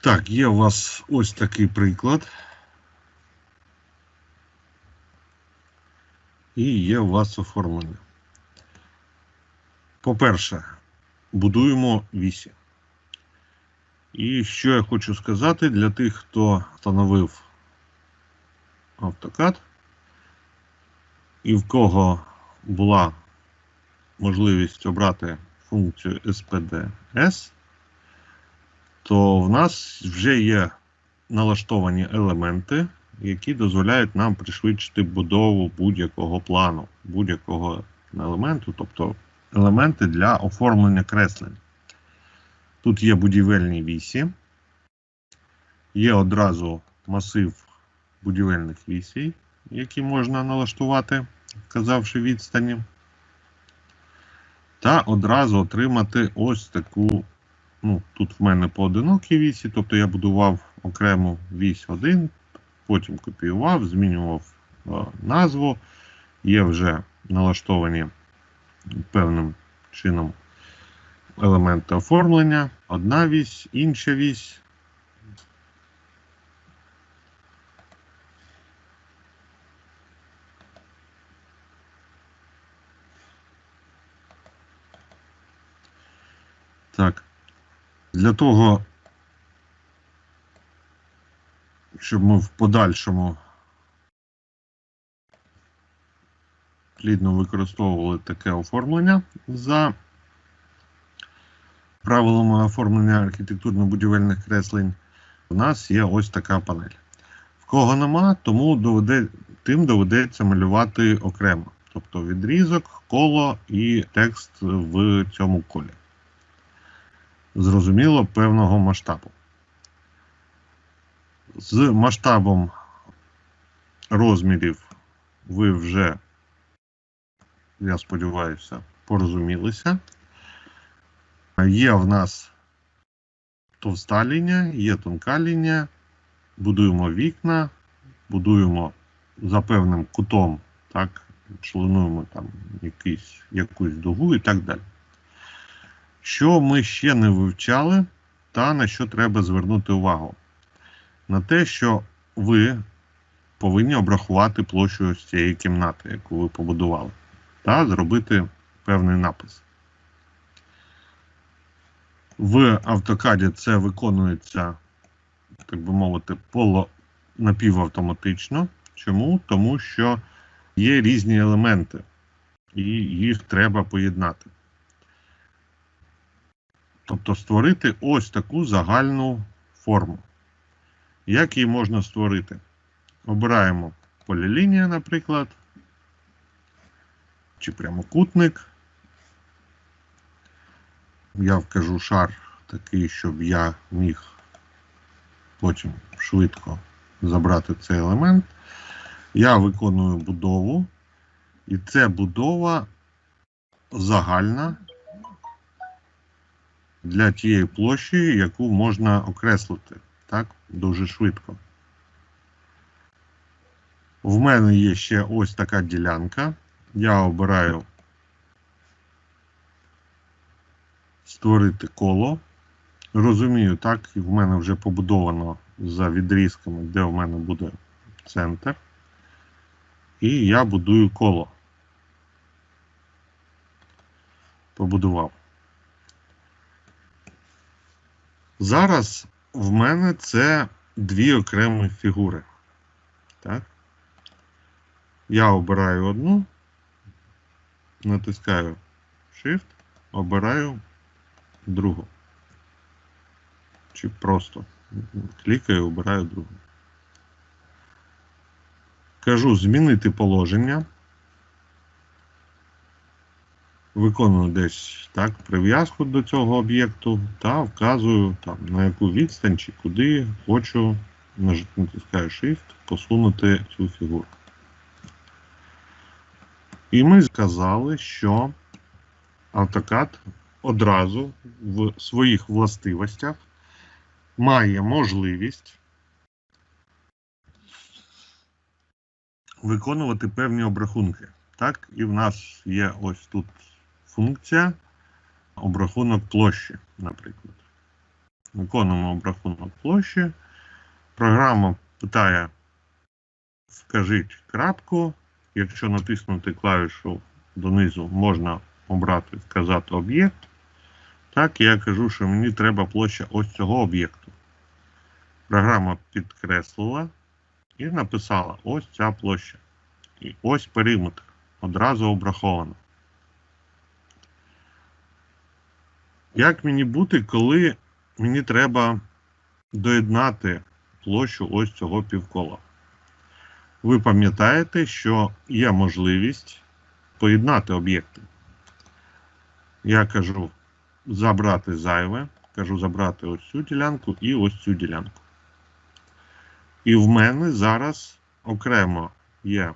Так, є у вас ось такий приклад. І є у вас оформлення. По-перше, будуємо вісі. І що я хочу сказати для тих, хто встановив AutoCAD і в кого була можливість обрати функцію SPDS, то в нас вже є налаштовані елементи, які дозволяють нам пришвидшити будову будь-якого плану, будь-якого елементу, тобто елементи для оформлення креслень. Тут є будівельні вісі, є одразу масив будівельних вісій, які можна налаштувати, вказавши відстані, та одразу отримати ось таку. Ну, Тут в мене поодинокі вісі, тобто я будував окрему вісь 1, потім копіював, змінював е, назву, є вже налаштовані певним чином елементи оформлення, одна вісь, інша вісь. Так. Для того, щоб ми в подальшому плідно використовували таке оформлення за правилами оформлення архітектурно-будівельних креслень, у нас є ось така панель. В кого нема, тому доведе, тим доведеться малювати окремо. Тобто відрізок, коло і текст в цьому колі. Зрозуміло, певного масштабу. З масштабом розмірів ви вже, я сподіваюся, порозумілися. Є в нас товста лінія, є тонка лінія, будуємо вікна, будуємо за певним кутом, так, членуємо там якийсь, якусь дугу і так далі. Що ми ще не вивчали, та на що треба звернути увагу? На те, що ви повинні обрахувати площу ось цієї кімнати, яку ви побудували, та зробити певний напис. В автокаді це виконується, так би мовити, поло напівавтоматично. Чому? Тому що є різні елементи, і їх треба поєднати. Тобто створити ось таку загальну форму. Як її можна створити? Обираємо полілінія, наприклад, чи прямокутник. Я вкажу шар такий, щоб я міг потім швидко забрати цей елемент. Я виконую будову, і це будова загальна для тієї площі, яку можна окреслити так, дуже швидко. В мене є ще ось така ділянка. Я обираю створити коло. Розумію, так, і в мене вже побудовано за відрізками, де в мене буде центр. І я будую коло. Побудував. Зараз в мене це дві окремі фігури. Так? Я обираю одну, натискаю Shift, обираю другу. Чи просто клікаю, обираю другу. Кажу змінити положення. Виконую десь так прив'язку до цього об'єкту та вказую там, на яку відстань чи куди хочу, натискаю Shift, посунути цю фігуру. І ми сказали, що AutoCAD одразу в своїх властивостях має можливість виконувати певні обрахунки. Так, і в нас є ось тут функція обрахунок площі, наприклад. Виконуємо обрахунок площі. Програма питає, вкажіть крапку. Якщо натиснути клавішу донизу, можна обрати вказати об'єкт. Так, я кажу, що мені треба площа ось цього об'єкту. Програма підкреслила і написала ось ця площа. І ось периметр. Одразу обраховано. Як мені бути, коли мені треба доєднати площу ось цього півкола? Ви пам'ятаєте, що є можливість поєднати об'єкти. Я кажу забрати зайве, кажу забрати ось цю ділянку і ось цю ділянку. І в мене зараз окремо є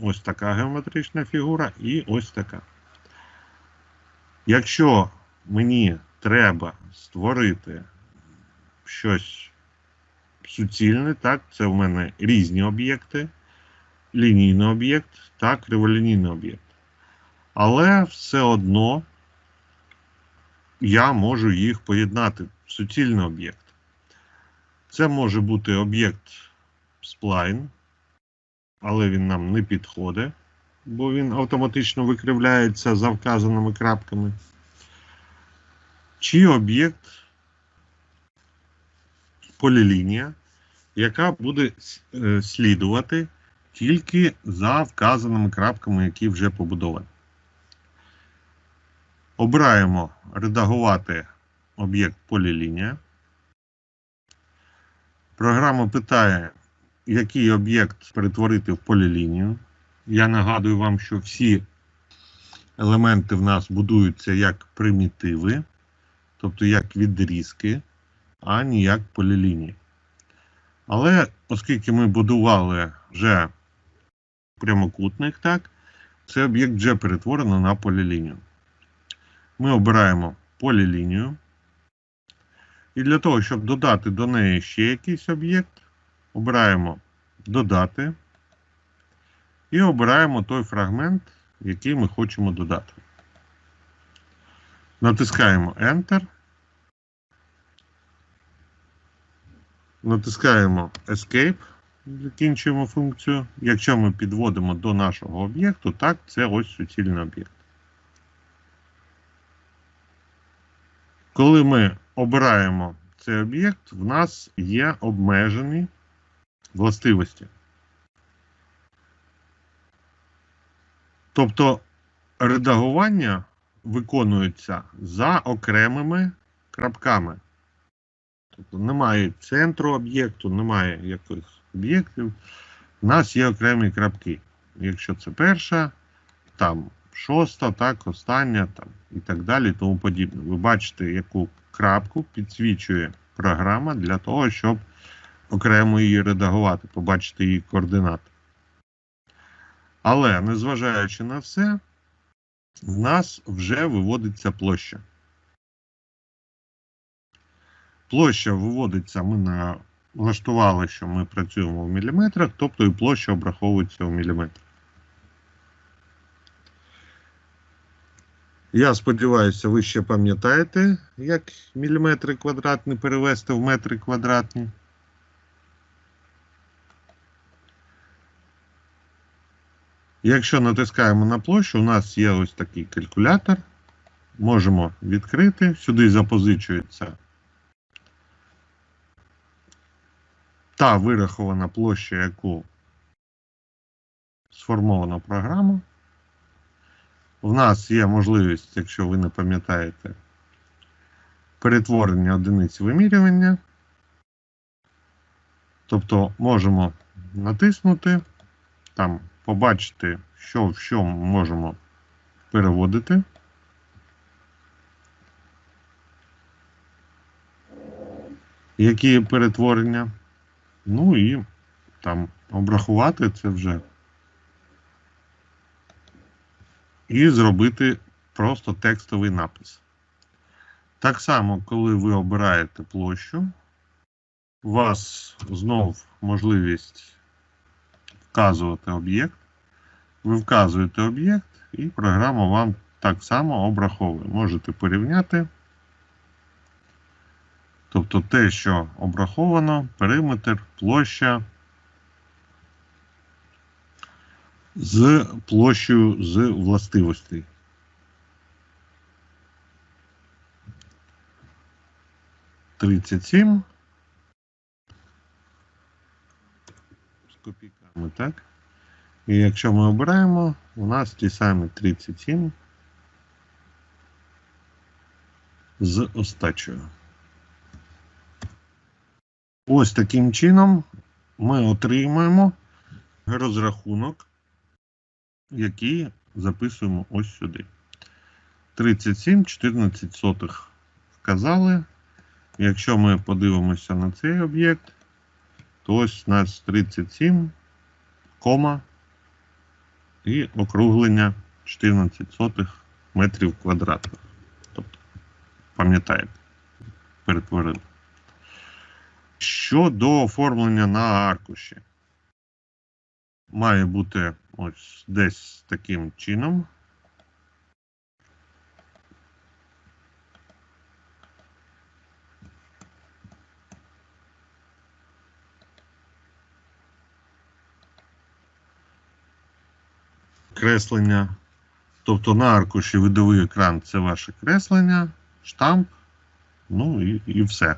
ось така геометрична фігура і ось така. Якщо мені треба створити щось суцільне, так, це в мене різні об'єкти, лінійний об'єкт та криволінійний об'єкт. Але все одно я можу їх поєднати в суцільний об'єкт. Це може бути об'єкт сплайн, але він нам не підходить, бо він автоматично викривляється за вказаними крапками. Чи об'єкт полілінія, яка буде е, слідувати тільки за вказаними крапками, які вже побудовані. Обираємо редагувати об'єкт полілінія. Програма питає, який об'єкт перетворити в полілінію. Я нагадую вам, що всі елементи в нас будуються як примітиви, тобто як відрізки, а не як полілінії. Але оскільки ми будували вже прямокутник, так, цей об'єкт вже перетворено на полілінію. Ми обираємо полілінію. І для того, щоб додати до неї ще якийсь об'єкт, обираємо додати і обираємо той фрагмент, який ми хочемо додати. Натискаємо Enter. Натискаємо Escape, закінчуємо функцію. Якщо ми підводимо до нашого об'єкту, так, це ось суцільний об'єкт. Коли ми обираємо цей об'єкт, в нас є обмежені властивості. Тобто редагування виконується за окремими крапками. Тобто немає центру об'єкту, немає якихось об'єктів. У нас є окремі крапки. Якщо це перша, там шоста, так, остання там, і так далі, тому подібне. Ви бачите, яку крапку підсвічує програма для того, щоб окремо її редагувати, побачити її координати. Але, незважаючи на все, в нас вже виводиться площа. Площа виводиться, ми налаштували, що ми працюємо в міліметрах, тобто і площа обраховується в міліметрах. Я сподіваюся, ви ще пам'ятаєте, як міліметри квадратні перевести в метри квадратні. Якщо натискаємо на площу, у нас є ось такий калькулятор. Можемо відкрити. Сюди запозичується та вирахована площа, яку сформована програма. У нас є можливість, якщо ви не пам'ятаєте, перетворення одиниць вимірювання. Тобто можемо натиснути, там побачити, що в що можемо переводити. Які перетворення. Ну і там обрахувати це вже. І зробити просто текстовий напис. Так само, коли ви обираєте площу, у вас знов можливість вказувати об'єкт. Ви вказуєте об'єкт, і програма вам так само обраховує. Можете порівняти. Тобто те, що обраховано, периметр, площа з площею з властивостей. Тридцять сім. З так? І якщо ми обираємо, у нас ті самі 37 з остачею. Ось таким чином ми отримаємо розрахунок, який записуємо ось сюди. 37, 14 сотих вказали. Якщо ми подивимося на цей об'єкт, то ось у нас 37, кома і округлення 14 сотих метрів квадратних. Тобто, пам'ятаєте, перетворили. Щодо оформлення на аркуші, має бути ось десь таким чином. Креслення. Тобто на аркуші видовий екран це ваше креслення, штамп, ну і, і все.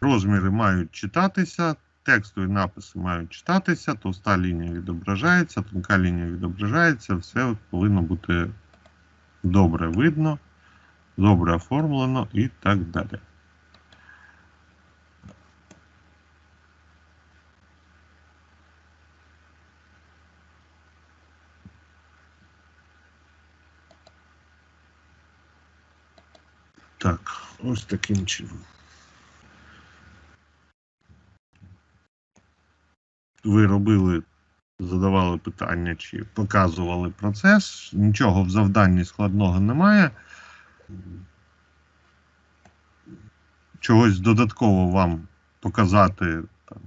Розміри мають читатися, текстові написи мають читатися, товста лінія відображається, тонка лінія відображається, все повинно бути добре видно, добре оформлено і так далі. Так, ось таким чином. ви робили, задавали питання чи показували процес. Нічого в завданні складного немає. Чогось додатково вам показати, там,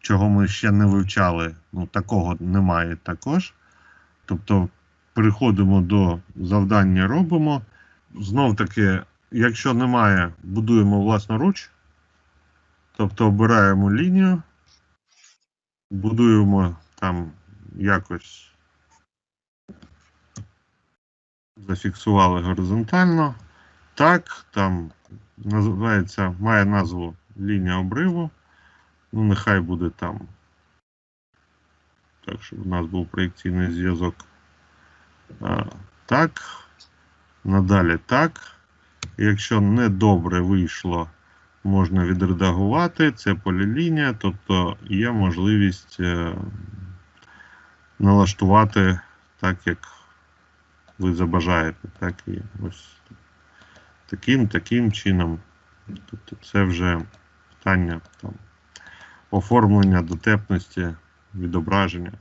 чого ми ще не вивчали, ну, такого немає також. Тобто переходимо до завдання, робимо. Знов таки, якщо немає, будуємо власноруч. Тобто обираємо лінію, будуємо там якось зафіксували горизонтально. Так, там називається, має назву лінія обриву. Ну, нехай буде там. Так, щоб у нас був проєкційний зв'язок. Так. Надалі так. Якщо не добре вийшло можна відредагувати, це полілінія, тобто є можливість е, налаштувати так, як ви забажаєте. Так і ось таким таким чином. Тобто це вже питання там, оформлення дотепності, відображення.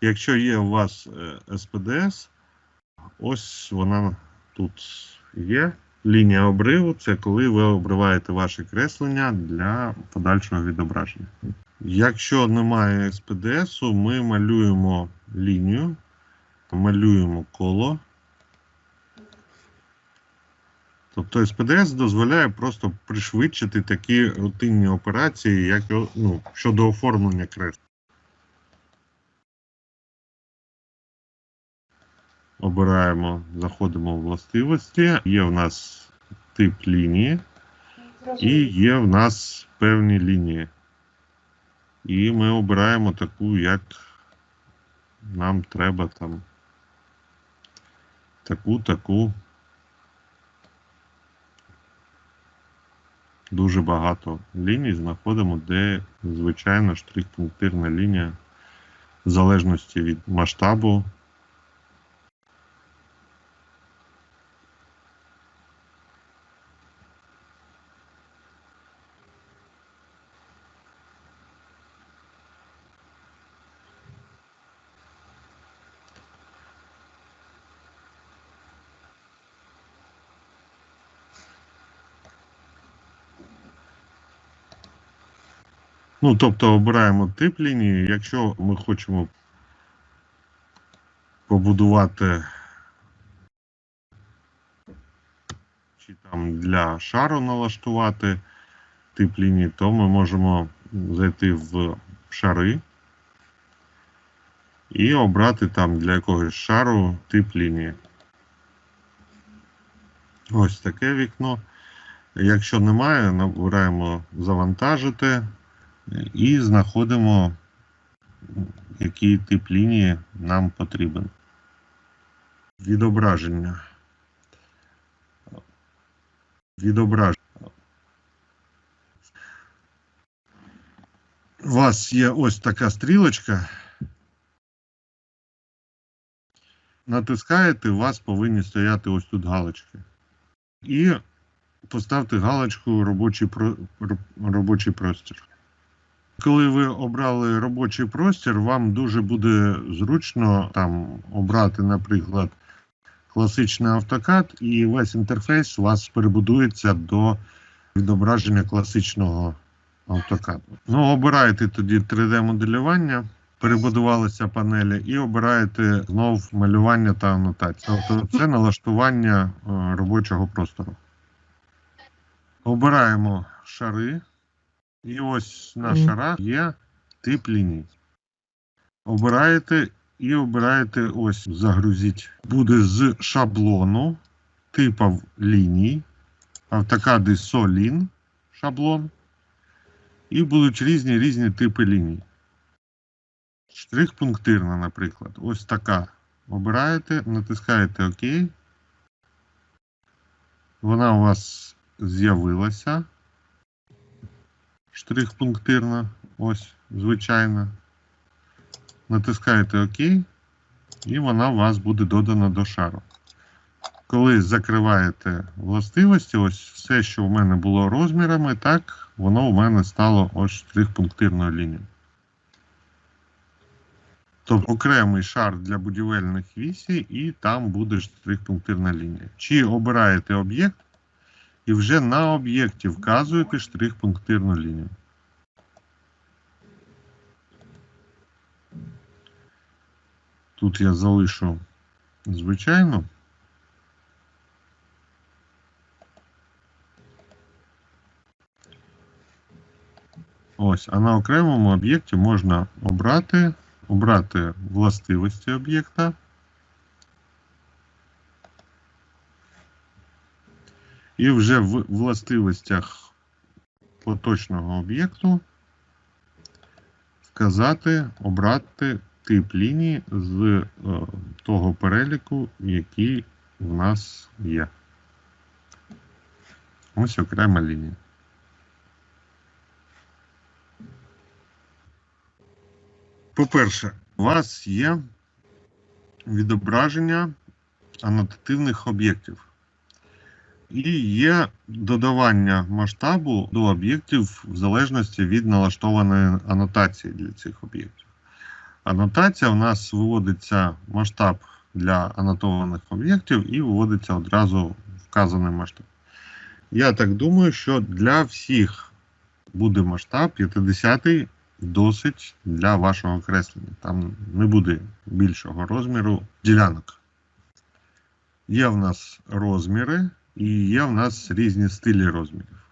Якщо є у вас СПДС, ось вона тут є. Лінія обриву це коли ви обриваєте ваше креслення для подальшого відображення. Якщо немає СПДС, ми малюємо лінію, малюємо коло. Тобто СПДС дозволяє просто пришвидшити такі рутинні операції, як ну, щодо оформлення кресла. Обираємо, заходимо в властивості. Є в нас тип лінії і є в нас певні лінії. І ми обираємо таку, як нам треба там таку, таку. Дуже багато ліній знаходимо, де звичайно штрих-пунктирна лінія в залежності від масштабу. Ну, тобто обираємо тип лінії. Якщо ми хочемо побудувати чи там для шару налаштувати тип лінії, то ми можемо зайти в шари і обрати там для якогось шару тип лінії. Ось таке вікно. Якщо немає, набираємо завантажити і знаходимо, який тип лінії нам потрібен. Відображення. Відображення. У вас є ось така стрілочка. Натискаєте, у вас повинні стояти ось тут галочки. І поставте галочку робочий, робочий простір. Коли ви обрали робочий простір, вам дуже буде зручно там обрати, наприклад, класичний автокад, і весь інтерфейс у вас перебудується до відображення класичного автокаду. Ну, обираєте тоді 3D-моделювання, перебудувалися панелі, і обираєте знов малювання та анотацію. Тобто це налаштування е, робочого простору. Обираємо шари. І ось на Мгм. шарах є тип ліній. Обираєте і обираєте ось загрузіть. Буде з шаблону типів ліній. Автокади Solin шаблон. І будуть різні різні типи ліній. Штрих пунктирна, наприклад. Ось така. Обираєте, натискаєте ОК. Вона у вас з'явилася. Штрих пунктирна. Ось, звичайна. Натискаєте ОК, і вона у вас буде додана до шару. Коли закриваєте властивості, ось все, що в мене було розмірами, так, воно у мене стало ось штрих пунктирною лінією. Тобто окремий шар для будівельних вісій, і там буде штрих-пунктирна лінія. Чи обираєте об'єкт, і вже на об'єкті вказуєте штрих-пунктирну лінію. Тут я залишу звичайно. Ось, а на окремому об'єкті можна обрати, обрати властивості об'єкта. І вже в властивостях поточного об'єкту вказати, обрати тип лінії з е, того переліку, який в нас є. Ось окрема лінія. По-перше, у вас є відображення анотативних об'єктів. І є додавання масштабу до об'єктів в залежності від налаштованої анотації для цих об'єктів. Анотація у нас виводиться масштаб для анотованих об'єктів і виводиться одразу вказаний масштаб. Я так думаю, що для всіх буде масштаб 50 досить для вашого креслення. Там не буде більшого розміру ділянок. Є в нас розміри і є в нас різні стилі розмірів.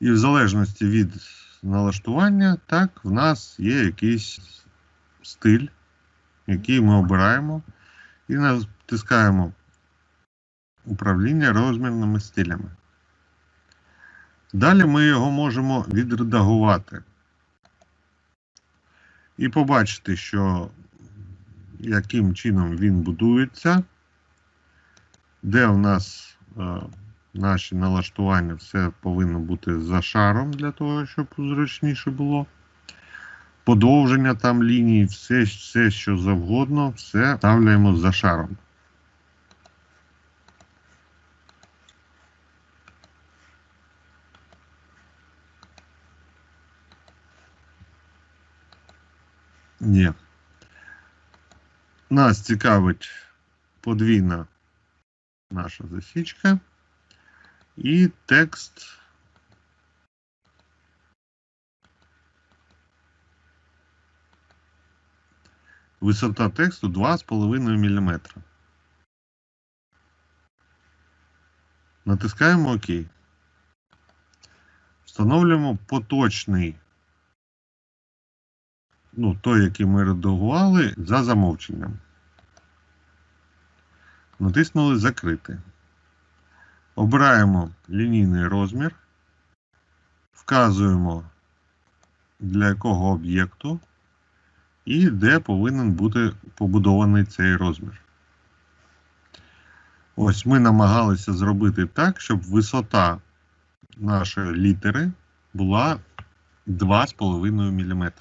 І в залежності від налаштування, так, в нас є якийсь стиль, який ми обираємо, і натискаємо управління розмірними стилями. Далі ми його можемо відредагувати і побачити, що яким чином він будується, де у нас е, наші налаштування, все повинно бути за шаром для того, щоб зручніше було. Подовження там лінії, все, все що завгодно, все ставляємо за шаром. Ні. Нас цікавить подвійна наша засічка і текст. Висота тексту 2,5 мм. Натискаємо ОК. Встановлюємо поточний, ну, той, який ми редагували, за замовченням. Натиснули Закрити. Обираємо лінійний розмір, вказуємо для якого об'єкту і де повинен бути побудований цей розмір. Ось ми намагалися зробити так, щоб висота нашої літери була 2,5 мм.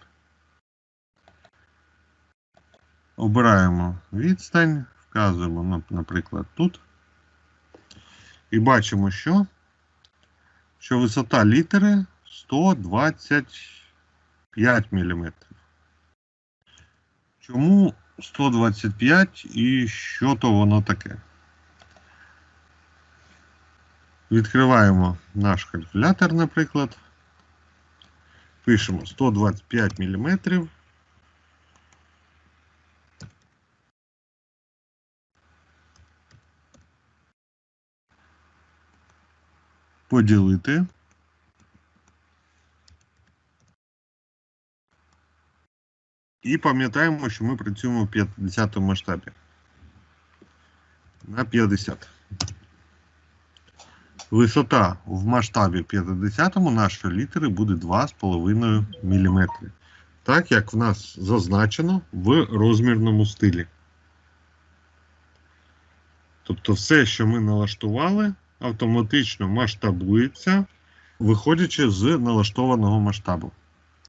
Обираємо відстань, вказуємо, ну, наприклад, тут. І бачимо, що, що висота літери 125 мм. Чому 125 і що то воно таке? Відкриваємо наш калькулятор, наприклад. Пишемо 125 мм. Поділити. І пам'ятаємо, що ми працюємо в 50 масштабі. На 50. Висота в масштабі 50 нашої літери буде 2,5 мм. Так як в нас зазначено в розмірному стилі. Тобто все, що ми налаштували, автоматично масштабується, виходячи з налаштованого масштабу.